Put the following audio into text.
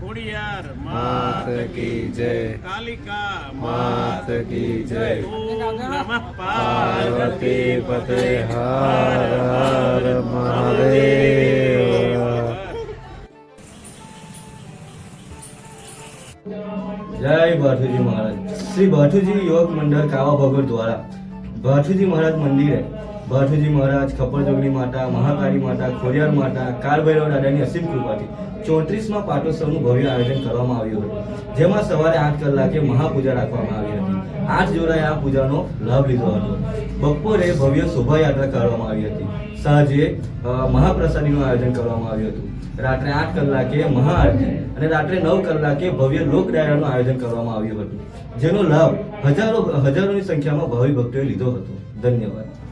ખોડિયાર માત કી જય. કાલિકા માત કી જય. નમઃ પાર્વતી પતે. હર હર મહાદેવ. જય ભાઠુજી મહારાજ. શ્રી ભાઠુજી યોગ મંડળ કાવા ભગર દ્વારા. ભાઠુજી મહારાજ મંદિરે ભાઠુજી મહારાજ ખપરજોગની માતા, મહાકાળી માતા, ખોડિયાર માતા, કાળભૈરવ દાદાની અસીમ કૃપાથી ચોત્રીસમાં પાટોત્સવનું ભવ્ય આયોજન કરવામાં આવ્યું હતું. જેમાં સવારે આઠ કલાકે મહાપૂજા રાખવામાં આવી હતી. આઠ જોડાએ આ પૂજાનો લાભ લીધો હતો. બપોરે ભવ્ય શોભાયાત્રા કરવામાં આવી હતી. સાંજે મહાપ્રસાદીનું આયોજન કરવામાં આવ્યું હતું. રાત્રે આઠ કલાકે મહાઆરતી અને રાત્રે નવ કલાકે ભવ્ય લોક ડાયરાનું આયોજન કરવામાં આવ્યું હતું. જેનો લાભ હજારો, હજારોની સંખ્યામાં ભાવિ ભક્તોએ લીધો હતો. ધન્યવાદ.